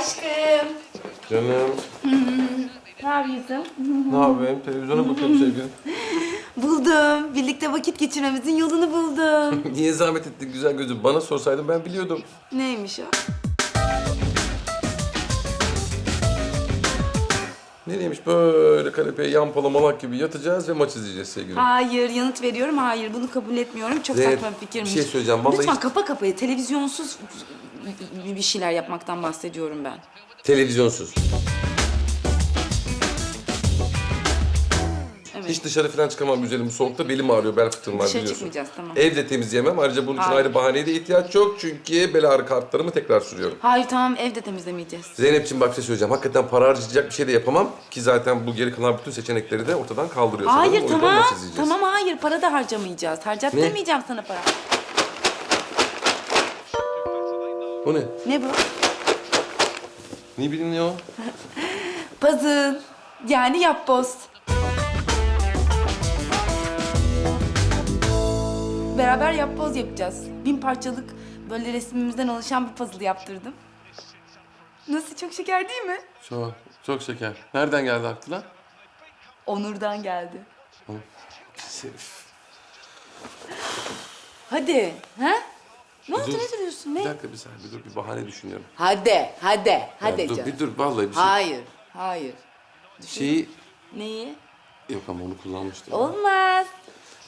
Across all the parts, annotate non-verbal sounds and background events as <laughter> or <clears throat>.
Aşkım. Canım. Ne yapıyorsun? Ne yapayım? Televizyona bakıyorum sevgilim. <laughs> Buldum. Birlikte vakit geçirmemizin yolunu buldum. <laughs> Niye zahmet ettin güzel gözüm? Bana sorsaydın ben biliyordum. Neymiş o? Nereymiş böyle kanepeye yan malamalak gibi yatacağız ve maç izleyeceğiz sevgilim. Hayır, yanıt veriyorum. Hayır, bunu kabul etmiyorum. Çok Zeynep, saçma bir fikirmiş. bir şey söyleyeceğim. Vallahi Lütfen hiç- kapa kapayı. Televizyonsuz bir şeyler yapmaktan bahsediyorum ben. Televizyonsuz. Evet. Hiç dışarı falan çıkamam güzelim bu soğukta. Belim ağrıyor, bel fıtığım var Dışarı biliyorsun. çıkmayacağız, tamam. Evde temizleyemem. Ayrıca bunun için Hayır. ayrı bahaneye de ihtiyaç yok. Çünkü bel ağrı kartlarımı tekrar sürüyorum. Hayır tamam, evde temizlemeyeceğiz. Zeynep'ciğim bak bir şey söyleyeceğim. Hakikaten para harcayacak bir şey de yapamam. Ki zaten bu geri kalan bütün seçenekleri de ortadan kaldırıyor. Hayır sanırım. O yüzden tamam. maç izleyeceğiz. Tamam hayır, para da harcamayacağız. Harcattırmayacağım sana para. O ne? Ne bu? Ne bileyim ne o? <laughs> Puzzle. Yani yapboz. Beraber yapboz yapacağız. Bin parçalık böyle resmimizden oluşan bir puzzle yaptırdım. Nasıl çok şeker değil mi? Çok, çok şeker. Nereden geldi aklına? Onur'dan geldi. Herif. Hadi. Ha? Ne oldu ne duruyorsun Bir ne? dakika bir saniye bir dur bir bahane düşünüyorum. Hadi, hadi, Ya hadi dur, canım. bir dur vallahi bir şey. Hayır, hayır. Şeyi Neyi? yok ama onu kullanmıştım. Olmaz.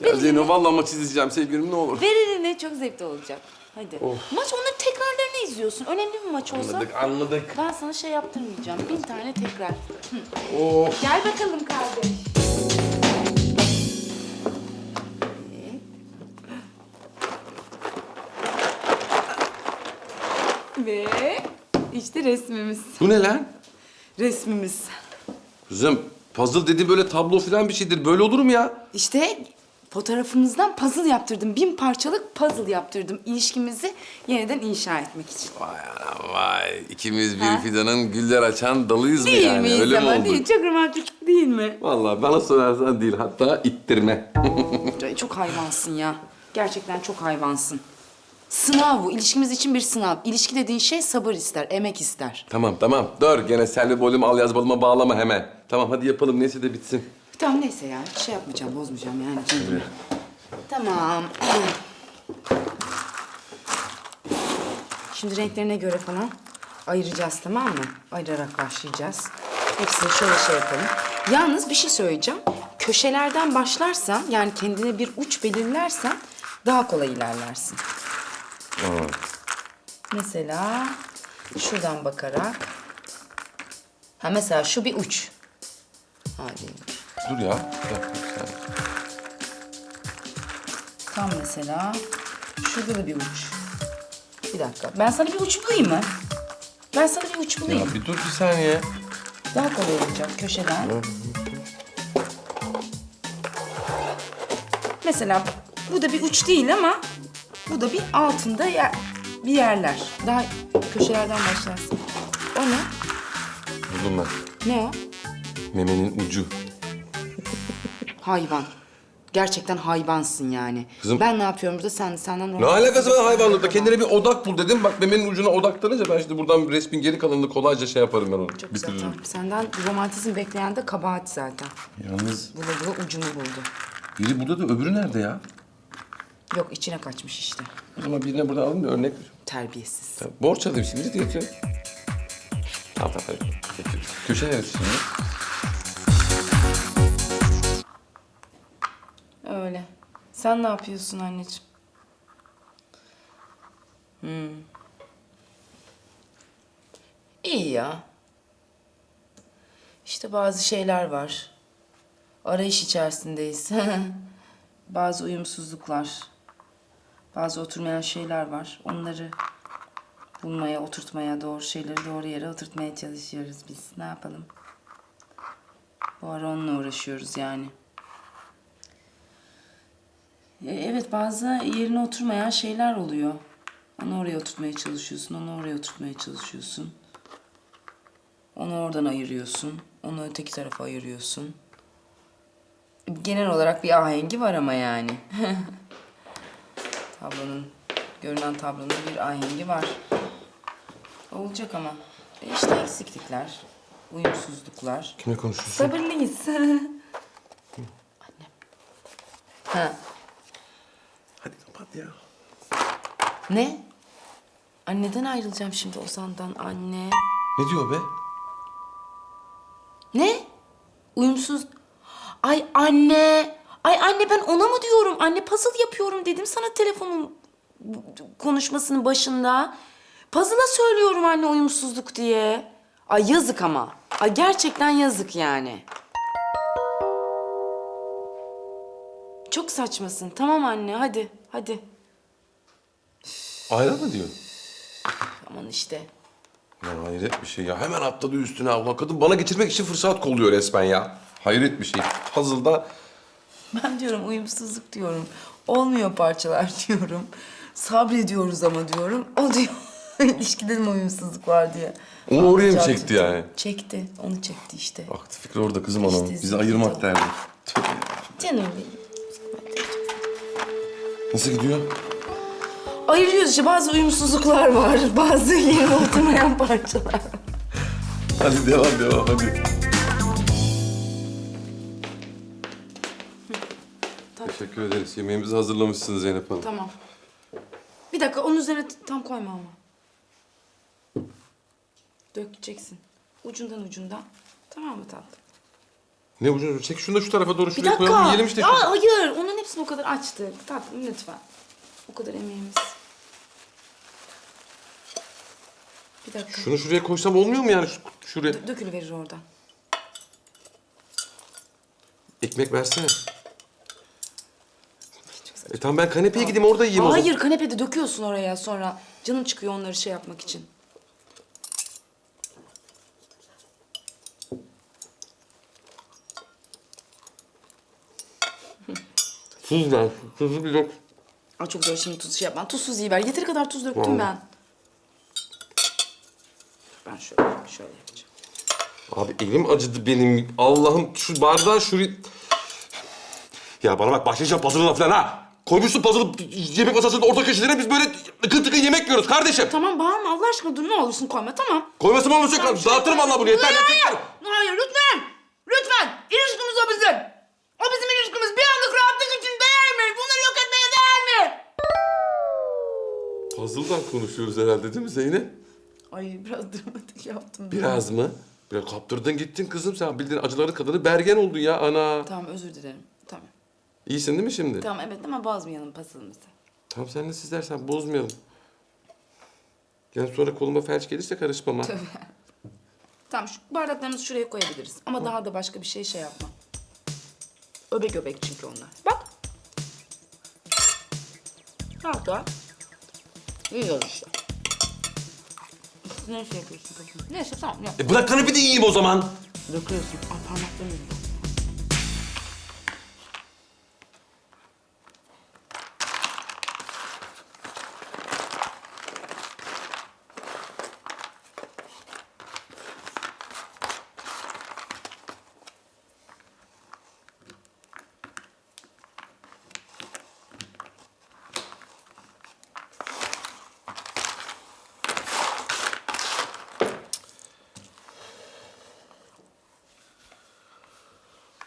Ya Zeyno vallahi maç izleyeceğim sevgilim ne olur. Ver eline çok zevkli olacak. Hadi. Maç onların tekrarlarını izliyorsun. Önemli bir maç olsa. Anladık anladık. Ben sana şey yaptırmayacağım. Bin tane tekrar. Of. Gel bakalım kardeş. Ve işte resmimiz. Bu ne lan? Resmimiz. Kızım puzzle dediği böyle tablo falan bir şeydir. Böyle olur mu ya? İşte fotoğrafımızdan puzzle yaptırdım. Bin parçalık puzzle yaptırdım. İlişkimizi yeniden inşa etmek için. Vay anam vay. İkimiz bir Ha? fidanın güller açan dalıyız mı Değil yani? miyiz Öyle mi ama oldu? değil. Çok romantik değil mi? Vallahi bana sorarsan değil. Hatta ittirme. Ay, Çok hayvansın ya. Gerçekten çok hayvansın. Sınav bu. İlişkimiz için bir sınav. İlişki dediğin şey sabır ister, emek ister. tamam tamam. Dur gene selvi bolüm al yaz balıma bağlama hemen. Tamam hadi yapalım neyse de bitsin. Tamam neyse ya. Şey yapmayacağım, bozmayacağım yani. Tamam. Şimdi renklerine göre falan ayıracağız tamam mı? Ayırarak başlayacağız. Hepsini şöyle şey yapalım. Yalnız bir şey söyleyeceğim. Köşelerden başlarsan yani kendine bir uç belirlersen daha kolay ilerlersin. Mesela şuradan bakarak. Ha mesela şu bir uç. Hadi. Dur ya. Bir dakika bir saniye. Tam mesela şurada da bir uç. Bir dakika. Ben sana bir uç bulayım mı? Ben sana bir uç bulayım. Ya bir dur bir saniye. Daha kolay olacak köşeden. Mesela bu da bir uç değil ama bu da bir altında yer, bir yerler. Daha köşelerden başlarsın. O ne? Buldum ben. Ne o? Memenin ucu. Hayvan. Gerçekten hayvansın yani. Kızım- Ben ne yapıyorum burada? Sen senden Ne alakası var hayvanlıkla? Kendine bir odak bul dedim. Bak memenin ucuna odaklanınca ben şimdi buradan resmin geri kalanını kolayca şey yaparım ben onu. Çok güzel. Bitiririm. Tamam. Senden romantizm bekleyen de kabahat zaten. Yalnız Bula bula ucunu buldu. biri burada da öbürü nerede ya? Yok içine kaçmış işte. O zaman birine buradan alayım da örnek. Terbiyesiz. Tamam, Borç alayım şimdi diye. Tamam tamam. hadi. Getir. Köşe neresi şimdi? Öyle. Sen ne yapıyorsun anneciğim? Hmm. İyi ya. İşte bazı şeyler var. Arayış içerisindeyiz. <laughs> bazı uyumsuzluklar. Bazı oturmayan şeyler var. Onları bulmaya, oturtmaya, doğru şeyleri doğru yere oturtmaya çalışıyoruz biz. Ne yapalım? Bu ara onunla uğraşıyoruz yani. E, Evet bazı yerine oturmayan şeyler oluyor. Onu oraya oturtmaya çalışıyorsun, onu oraya oturtmaya çalışıyorsun. Onu oradan ayırıyorsun, onu öteki tarafa ayırıyorsun. Genel olarak bir ahengi var ama yani. <laughs> tablonun, görünen tablonun bir ahengi var. Olacak ama. E İşte eksiklikler, uyumsuzluklar. Kime konuşuyorsun? Sabırlıyız. <laughs> Annem. Ha, Hadi kapat ya. ne? Anneden ayrılacağım şimdi Ozan'dan anne. Ne diyor be? Ne? Uyumsuz. Ay anne. Ay anne ben ona mı diyorum? Anne puzzle yapıyorum dedim sana telefonun konuşmasının başında. Puzzle'a söylüyorum anne uyumsuzluk diye. Ay yazık ama. Ay gerçekten yazık yani. Çok saçmasın. Tamam anne hadi hadi. Ayran mı diyor? Aman işte. Ya hayret bir şey ya. Hemen atladı üstüne. Allah kadın bana getirmek için fırsat kolluyor resmen ya. Hayret bir şey. Puzzle'da <laughs> Ben diyorum uyumsuzluk diyorum. Olmuyor parçalar <laughs> diyorum. Sabrediyoruz ama diyorum. O diyor <laughs> ilişkide mi uyumsuzluk var diye. onu oraya mı çekti yani? Çekti. Onu çekti işte. Aklı fikri orada kızım anam. İşte Bizi ayırmak derdi. Tövbe. Canım benim. Nasıl gidiyor? Ayırıyoruz işte bazı uyumsuzluklar var. Bazı yerine oturmayan parçalar. Hadi devam devam hadi. Teşekkür ederiz. Yemeğimizi hazırlamışsınız Zeynep Hanım. Tamam. Bir dakika onun üzerine t- tam koyma ama. Dökeceksin. Ucundan ucundan. Tamam mı tatlım? Ne ucunu çek şunu da şu tarafa doğru Bir şuraya koyalım dakika. yiyelim işte. Aa, hayır. Onun hepsini o kadar açtık. Tatlım lütfen. O kadar emeğimiz. Bir dakika. Şunu şuraya koysam olmuyor mu yani şu, şuraya? Dö- Dökülüverir oradan. Ekmek versene. E tamam ben kanepeye gideyim orada yiyeyim o zaman. Hayır kanepede döküyorsun oraya sonra. Canım çıkıyor onları şey yapmak için. <laughs> Tuz ver. Tuzu bir dök. Ay çok zor şimdi tuz şey yapma. Tuzsuz iyi ver. Yeteri kadar tuz döktüm Vallahi. ben. Ben şöyle, şöyle yapacağım. Abi elim acıdı benim. Allah'ım şu bardağı şuraya... Ya bana bak başlayacağım puzzle'ına falan ha. Koymuşsun puzzle'ı yemek masasında orta köşelerine biz böyle tıkır tıkır yemek yiyoruz kardeşim. Tamam bağırma Allah aşkına dur ne olursun koyma tamam. Koyması mı olacak? Tamam, şey Dağıtırım Allah bunu yeter. Hayır, yeter. hayır, hayır lütfen. Lütfen. İlişkimiz o bizim. O bizim ilişkimiz. Bir anlık rahatlık için değer mi? Bunları yok etmeye değer mi? Puzzle'dan konuşuyoruz herhalde değil mi Zeynep? Ay biraz dramatik yaptım. Biraz mı? Biraz kaptırdın gittin kızım sen. Bildiğin acıların kadını bergen oldun ya ana. Tamam özür dilerim. İyisin değil mi şimdi? Tamam evet ama bozmayalım pasılımızı. Tamam sen nasıl istersen bozmayalım. Yani sonra koluma felç gelirse karışmam ha. Tamam şu bardaklarımızı şuraya koyabiliriz. Ama daha da başka bir şey şey yapma. Öbek öbek çünkü onlar. Bak. Rahat rahat. Yiyoruz işte. Ne şey yapıyorsun kızım? Neyse tamam yap. E bırak kanepi de yiyeyim o zaman. Döküyorsun. Ay parmaklarım yiyor.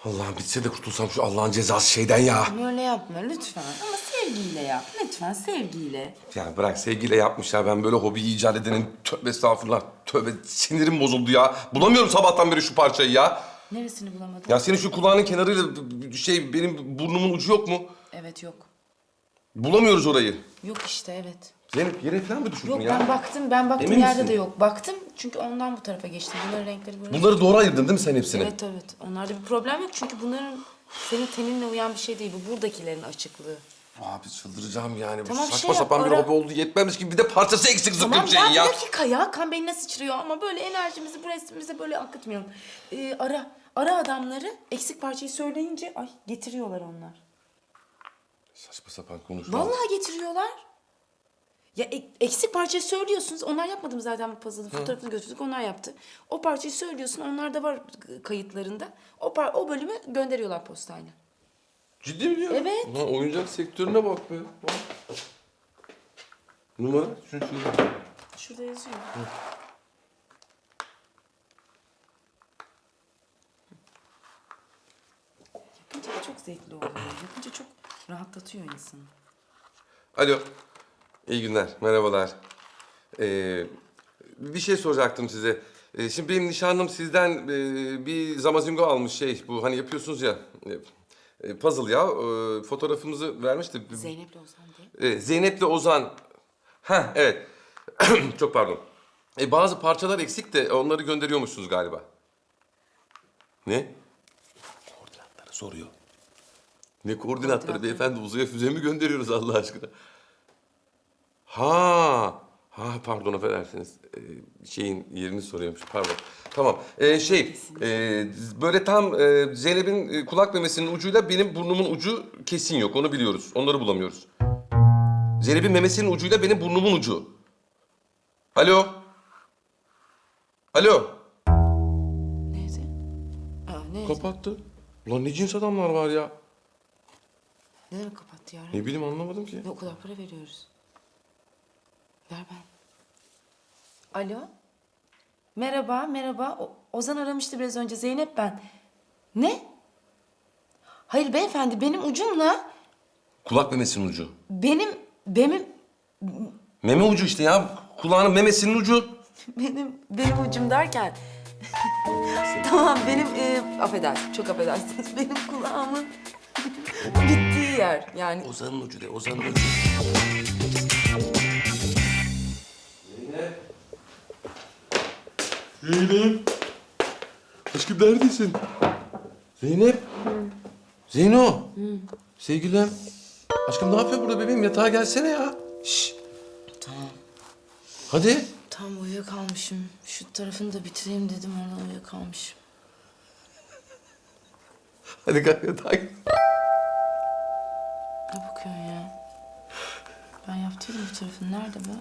Allah'ım bitse de kurtulsam şu Allah'ın cezası şeyden ya. Ama öyle yapma lütfen. Ama sevgiyle yap. Lütfen sevgiyle. Ya bırak sevgiyle yapmışlar. Ben böyle hobi icat edenin tövbe estağfurullah. Tövbe sinirim bozuldu ya. Bulamıyorum sabahtan beri şu parçayı ya. Neresini bulamadın? Ya senin şu kulağının kenarıyla şey benim burnumun ucu yok mu? Evet yok. Bulamıyoruz orayı. Yok işte evet. Zeynep yere falan mı düşürdün Yok ya? ben baktım, ben baktım Emin yerde misin? de yok. Baktım çünkü ondan bu tarafa geçtim. Bunların renkleri böyle. Bunları doğru ayırdın değil mi sen hepsini? Evet evet. Onlarda bir problem yok çünkü bunların senin teninle uyan bir şey değil. Bu buradakilerin açıklığı. Abi çıldıracağım yani. Bu Tamam, saçma şey yap, sapan bir ara. hobi oldu. Yetmemiş gibi bir de parçası eksik zıkkım Tamam ya, ya. bir dakika ya. Kan beynine sıçrıyor ama böyle enerjimizi bu resmimize böyle akıtmayalım. Ee, ara. Ara adamları eksik parçayı söyleyince ay getiriyorlar onlar. Saçma sapan konuşma. Vallahi getiriyorlar. Ya eksik parçayı söylüyorsunuz. Onlar yapmadım zaten bu puzzle'ın fotoğrafını götürdük. Onlar yaptı. O parçayı söylüyorsun. Onlar da var kayıtlarında. O par- o bölümü gönderiyorlar postayla. Ciddi mi diyorsun? Evet. Ulan oyuncak sektörüne bak be. Numara? Şunu şurada. Şurada yazıyor. Yapınca çok zevkli oluyor. Yapınca çok rahatlatıyor insanı. Alo. İyi günler, merhabalar. Ee, bir şey soracaktım size. Ee, şimdi benim nişanlım sizden e, bir zamazingo almış şey. Bu hani yapıyorsunuz ya. e, e, puzzle ya. E, fotoğrafımızı vermişti. Zeynep'le Ozan diye. Ee, Zeynep'le Ozan. Ha evet. <clears throat> Çok pardon. E, bazı parçalar eksik de onları gönderiyormuşsunuz galiba. Ne? Koordinatları soruyor. Ne koordinatları Koordinatları. beyefendi? Uzaya füze mi gönderiyoruz Allah aşkına? Ha. Ha pardon affedersiniz. Ee, şeyin yerini soruyormuş pardon. Tamam. Ee, şey e, böyle tam e, Zeynep'in e, kulak memesinin ucuyla benim burnumun ucu kesin yok. Onu biliyoruz. Onları bulamıyoruz. Zeynep'in memesinin ucuyla benim burnumun ucu. Alo. Alo. Neydi? Aa, neydi? Kapattı. Ulan ne cins adamlar var ya. Ne demek kapattı ya? Ne bileyim anlamadım ki. Ne o kadar para veriyoruz. Ver ben. Alo? Merhaba, merhaba. O- Ozan aramıştı biraz önce. Zeynep ben. Ne? Hayır beyefendi benim ucumla Kulak memesinin ucu. benim benim Meme ucu işte ya. Kulağının memesinin ucu. <laughs> benim benim ucum derken <laughs> tamam benim e, affedersin çok affedersiniz <laughs> benim kulağımın bittiği yer yani Ozan'ın ucu de, Ozan'ın ucu. Zeynep. Aşkım neredesin? Zeynep. Zeyno. Sevgilim. Aşkım ne yapıyor burada bebeğim? Yatağa gelsene ya. Şş. tamam Hadi. tam uyuyakalmışım şu tarafını da bitireyim dedim ona uyuyakalmışım. Hadi kalk yatağa gel. Ne bakıyorsun ya? Ben yaptıydım bu tarafını. Nerede bu?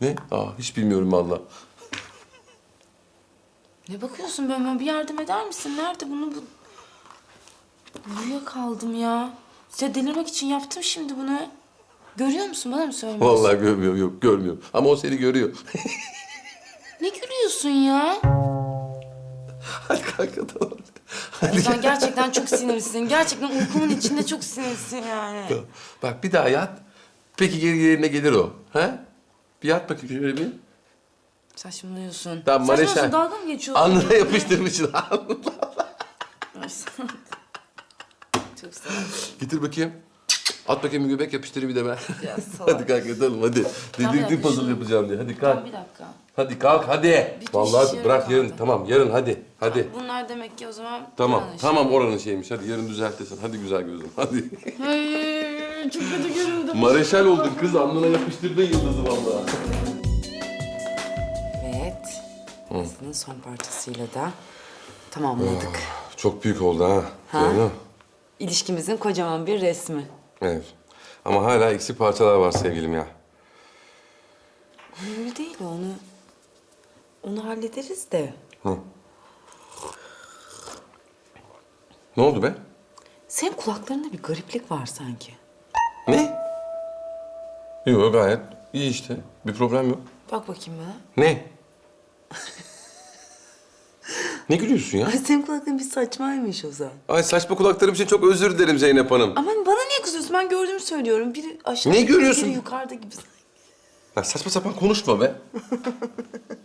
Ne? Aa hiç bilmiyorum vallahi. Ne bakıyorsun böyle? Bir yardım eder misin? Nerede bunu? Bu... Uyuyakaldım ya. Size delirmek için yaptım şimdi bunu. Görüyor musun? Bana mı söylüyorsun? Vallahi görmüyorum yok görmüyorum. Ama o seni görüyor. <laughs> Ne gülüyorsun ya? Hadi kalk yatalım. Hadi. Sen gerçekten çok <laughs> sinirlisin. Gerçekten uykumun içinde çok sinirlisin yani. Bak bir daha yat. Peki geri yerine gelir o. Ha? Bir yat bakayım şöyle bir. Saçmalıyorsun. Tamam Saçmalıyorsun. Mareşal. Dalga mı geçiyorsun? Alnına yapıştırmışsın. <laughs> Çok sağ ol. Getir bakayım. At bakayım bir göbek yapıştırayım bir de ben. Ya <laughs> salak. hadi kalk yatalım hadi. Dedirdim yapıştır. puzzle yapacağım diye. Hadi kalk. Tamam bir dakika. Hadi kalk hadi. Bir Vallahi bırak yarın. kaldı. Tamam yarın hadi. Hadi. Bunlar demek ki o zaman... Tamam. yanlış. Tamam oranın şeymiş. Hadi yarın düzeltesin. Hadi güzel gözüm. Hadi. Ay, çok kötü göründüm. Mareşal oldun kız. Alnına yapıştırdın yıldızı vallahi. Aslında son parçasıyla da tamamladık. Çok büyük oldu ha. Ha? Zeyno. İlişkimizin kocaman bir resmi. Evet. Ama hala eksik parçalar var sevgilim ya. Önemli değil onu. Onu hallederiz de. Ne oldu be? Senin kulaklarında bir gariplik var sanki. Ne? Yok gayet iyi işte. Bir problem yok. Bak bakayım bana. Ne? Ne gülüyorsun ya? Ay senin kulakların bir saçmaymış o zaman. Ay saçma kulaklarım için çok özür dilerim Zeynep Hanım. Aman bana niye kızıyorsun? Ben gördüğümü söylüyorum. Biri aşağıda, Ne görüyorsun? biri yukarıda gibi. Ya saçma sapan konuşma be.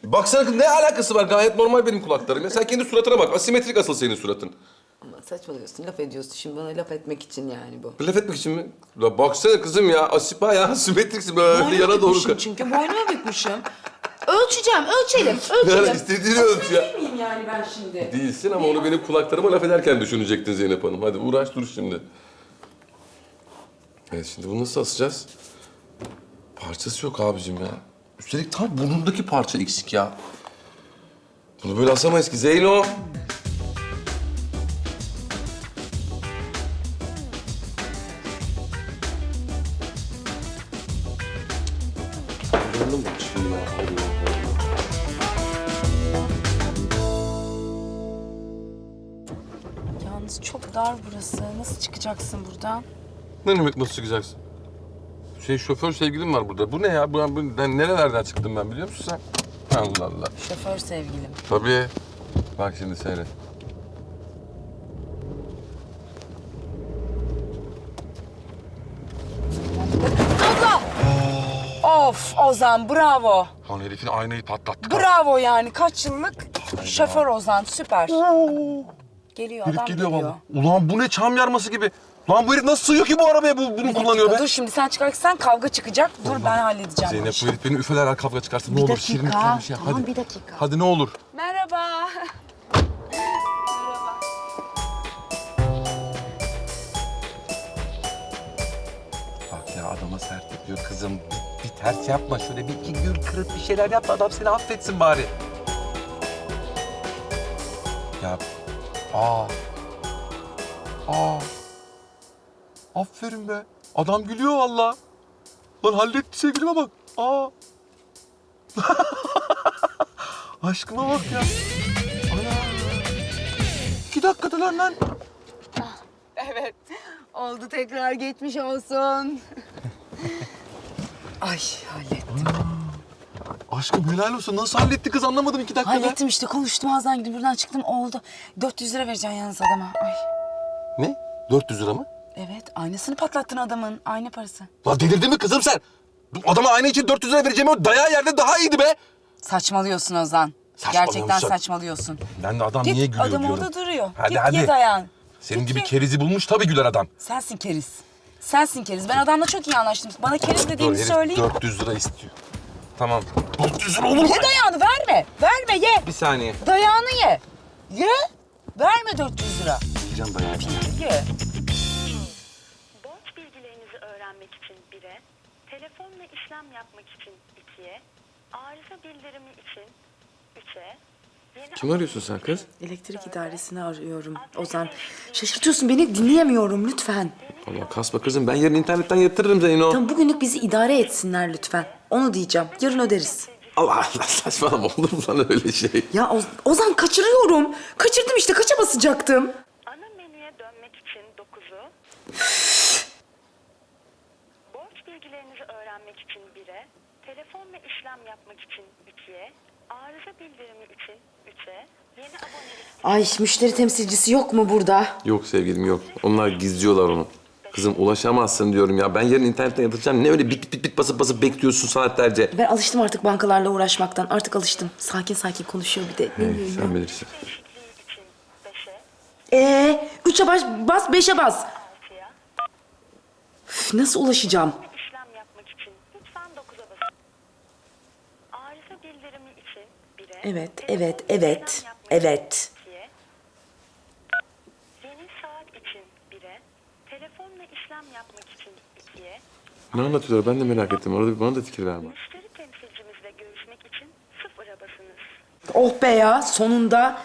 Baksana ne alakası var? Gayet normal benim kulaklarım. Ya sen kendi suratına bak. Asimetrik asıl senin suratın. Ama saçmalıyorsun, laf ediyorsun. Şimdi bana laf etmek için yani bu. Laf etmek için mi? La baksana kızım ya. Asipa ya. Asimetriksin böyle yana doğru. bükmüşüm çünkü. Boynumu bükmüşüm. Ölçeceğim, ölçelim, <laughs> ölçelim. Yani istediğini ölç ya. Değil miyim yani ben şimdi? Değilsin ama onu benim kulaklarıma laf ederken düşünecektin Zeynep Hanım. Hadi uğraş dur şimdi. Evet şimdi bunu nasıl asacağız? Parçası yok abicim ya. Üstelik tam burnundaki parça eksik ya. Bunu böyle asamayız ki Zeyno. çıkacaksın buradan? Ne demek nasıl çıkacaksın? Şey şoför sevgilim var burada. Bu ne ya? Bu, bu ben nerelerden çıktım ben biliyor musun sen? Allah Allah. Şoför sevgilim. Tabii. Bak şimdi seyret. Of Ozan bravo. Lan herifin aynayı patlattı. Bravo yani kaç yıllık şoför Ozan süper. Geliyor Herif adam geliyor. geliyor. Ulan bu ne çam yarması gibi. Lan bu herif nasıl sığıyor ki bu arabaya bu, bunu kullanıyor be? Dur şimdi sen çıkarsan kavga çıkacak. Dur ben halledeceğim. bu Zeynep işi. bu herif beni üfeler her kavga çıkarsın. Ne Bir olur dakika, şirin lütfen bir şey. tamam, Hadi. bir dakika. Hadi ne olur. Merhaba. Bak ya adama sert yapıyor kızım. Bir, bir ters yapma şöyle bir iki gür kırıp bir şeyler yap da adam seni affetsin bari. Ya aa. Aa. Aferin be. Adam gülüyor valla. Lan halletti sevgilime bak. Aa. <laughs> Aşkıma bak ya. Ana. İki dakikada lan lan. Evet. Oldu tekrar geçmiş olsun. <laughs> Ay hallettim. Aşkım helal olsun. Nasıl halletti kız anlamadım iki dakikada. Hallettim işte konuştum ağzından gidip buradan çıktım oldu. 400 lira vereceksin yalnız adama. Ay. Ne? 400 lira mı? Evet aynasını patlattın adamın. Ayna parası. Lan delirdin mi kızım sen? Adama ayna için 400 lira vereceğim o dayağı yerde daha iyiydi be. Saçmalıyorsun Ozan. Gerçekten saçmalıyorsun. Ben de adam Git niye gülüyor adam diyorum. orada duruyor. Hadi Git hadi. ye dayan. Senin Git gibi ye. kerizi bulmuş tabii güler adam. Sensin keriz. Sensin keriz. Ben adamla çok iyi anlaştım. Bana keriz dediğini herif söyleyeyim. 400 lira istiyor. Tamam. 400 lira olur mu? Ye dayağını verme. Verme ye. Bir saniye. Dayağını ye. Ye. Verme 400 lira. Yiyeceğim dayağı. Ye. İşlem yapmak için 2'ye, arıza bildirimi için 3'e, yeni Kim arıyorsun sen kız? Elektrik idaresini arıyorum. Ozan şaşırtıyorsun beni dinleyemiyorum lütfen. Allah kasma kızım ben yarın internetten yatırırım Zeyno. Tamam bugünlük bizi idare etsinler lütfen. Onu diyeceğim. Yarın öderiz. Allah Allah saçmalama olur mu lan öyle şey? Ya Oz- Ozan kaçırıyorum. Kaçırdım işte kaça basacaktım? ana menüye dönmek için 9'u, borç öğrenmek için 1'e, telefonla işlem yapmak için 2'ye, arıza bildirimi için 3'e, yeni abonelik Ay müşteri temsilcisi yok mu burada? Yok sevgilim yok. Onlar gizliyorlar onu. Kızım ulaşamazsın diyorum ya. Ben yarın internetten yatıracağım. Ne öyle bit bit bit basıp basıp bekliyorsun saatlerce. Ben alıştım artık bankalarla uğraşmaktan. Artık alıştım. Sakin sakin konuşuyor bir de. Hey, sen bilirsin. değişikliği için 5'e, Ee, üçe bas, bas, beşe bas. 6'ya, Üf, nasıl ulaşacağım? işlem yapmak için lütfen 9'a basın. Arıza bildirimi için 1'e. Evet, evet, evet, evet. Yeni saat için 1'e. Telefonla işlem yapmak için 2'ye. Ne anlatıyorlar ben de merak ettim. Orada bir bana da fikir verme. Müşteri temsilcimizle görüşmek için 0'a basınız. Oh be ya sonunda.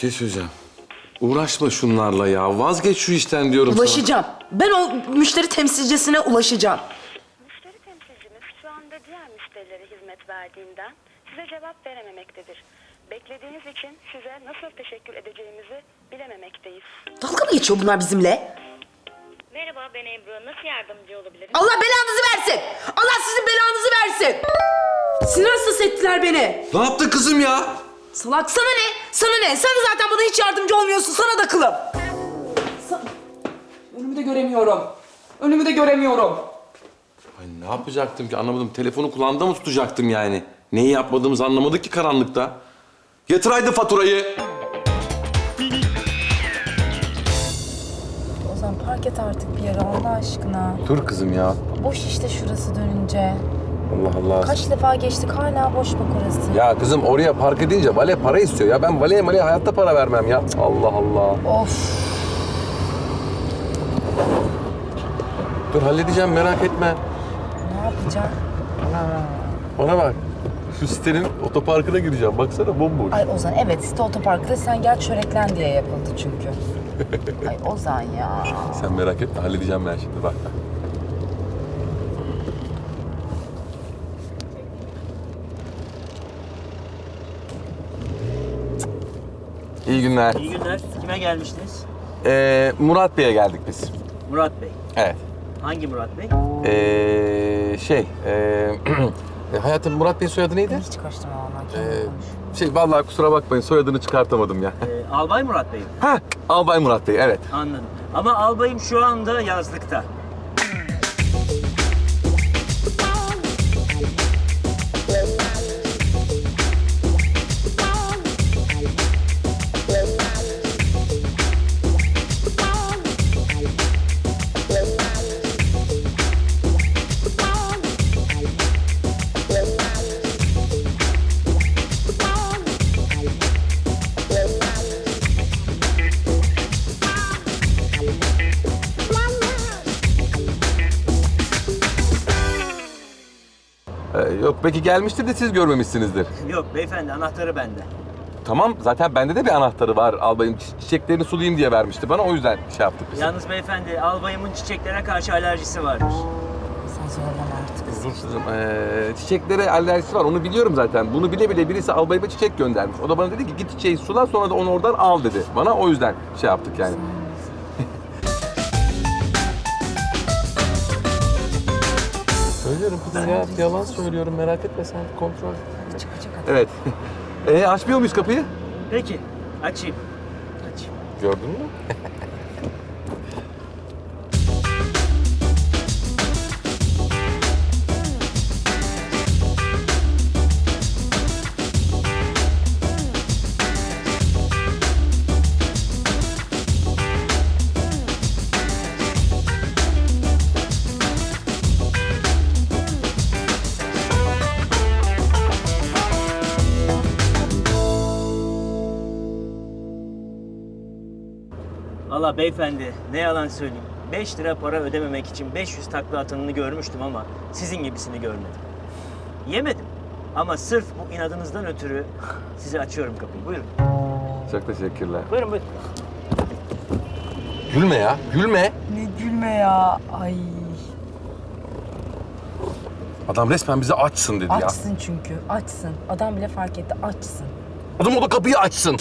Şey söyleyeceğim. Uğraşma şunlarla ya. Vazgeç şu işten diyorum sana. Ulaşacağım. Ben o müşteri temsilcisine ulaşacağım. Müşteri temsilcimiz şu anda diğer müşterilere hizmet verdiğinden size cevap verememektedir. Beklediğiniz için size nasıl teşekkür edeceğimizi bilememekteyiz. Dalga mı geçiyor bunlar bizimle? Merhaba ben Ebru. Nasıl yardımcı olabilirim? Allah belanızı versin. Allah sizin belanızı versin. Sinir hastası ettiler beni. Ne yaptın kızım ya? Salak sana ne? Sana ne? Sen de zaten bana hiç yardımcı olmuyorsun. Sana da kılım. Sa- Önümü de göremiyorum. Önümü de göremiyorum. Ay ne yapacaktım ki anlamadım. Telefonu kulağında mı tutacaktım yani? Neyi yapmadığımızı anlamadık ki karanlıkta. Yatıraydı faturayı. Ozan park et artık bir yere Allah aşkına. Dur kızım ya. Boş işte şurası dönünce. Allah Allah. Kaç defa geçtik hala boş bak orası. Ya kızım oraya park edince vale para istiyor ya. Ben valeye maleye hayatta para vermem ya. Allah Allah. Of. Dur halledeceğim merak etme. Ne yapacağım? Bana bak. Şu sitenin otoparkına gireceğim. Baksana bomboş. Ay Ozan evet site otoparkta sen gel çöreklen diye yapıldı çünkü. <laughs> Ay Ozan ya. Sen merak etme halledeceğim ben şimdi bak. İyi günler. İyi günler. Kime gelmiştiniz? Ee, Murat Bey'e geldik biz. Murat Bey. Evet. Hangi Murat Bey? Ee, şey, ee, <clears throat> hayatım Murat Bey'in soyadı neydi? Hiç karıştırma vallahi. Ee, şey vallahi kusura bakmayın soyadını çıkartamadım ya. Ee, Albay Murat Bey. mi? ha, Albay Murat Bey evet. Anladım. Ama albayım şu anda yazlıkta. Belki gelmiştir de siz görmemişsinizdir. Yok beyefendi anahtarı bende. Tamam zaten bende de bir anahtarı var albayım. Çi- Çiçeklerini sulayayım diye vermişti bana o yüzden şey yaptık biz. Yalnız beyefendi albayımın çiçeklere karşı alerjisi vardır. Sen zorlama artık. Dilerim. Ee, çiçeklere alerjisi var onu biliyorum zaten. Bunu bile bile birisi albayıma çiçek göndermiş. O da bana dedi ki git çiçeği sula sonra da onu oradan al dedi. Bana o yüzden şey yaptık yani. Söylüyorum kızım ya yalan söylüyorum merak etme sen kontrol. Evet. Ee, <laughs> açmıyor muyuz kapıyı? Peki açayım. Açayım. Gördün mü? <laughs> Valla beyefendi ne yalan söyleyeyim. 5 lira para ödememek için 500 takla atanını görmüştüm ama sizin gibisini görmedim. Yemedim. Ama sırf bu inadınızdan ötürü <laughs> size açıyorum kapıyı. Buyurun. Çok teşekkürler. Buyurun buyurun. Gülme ya gülme. Ne gülme ya. Ay. Adam resmen bize açsın dedi ya. Açsın çünkü. Açsın. Adam bile fark etti. Açsın. Adam o da kapıyı açsın.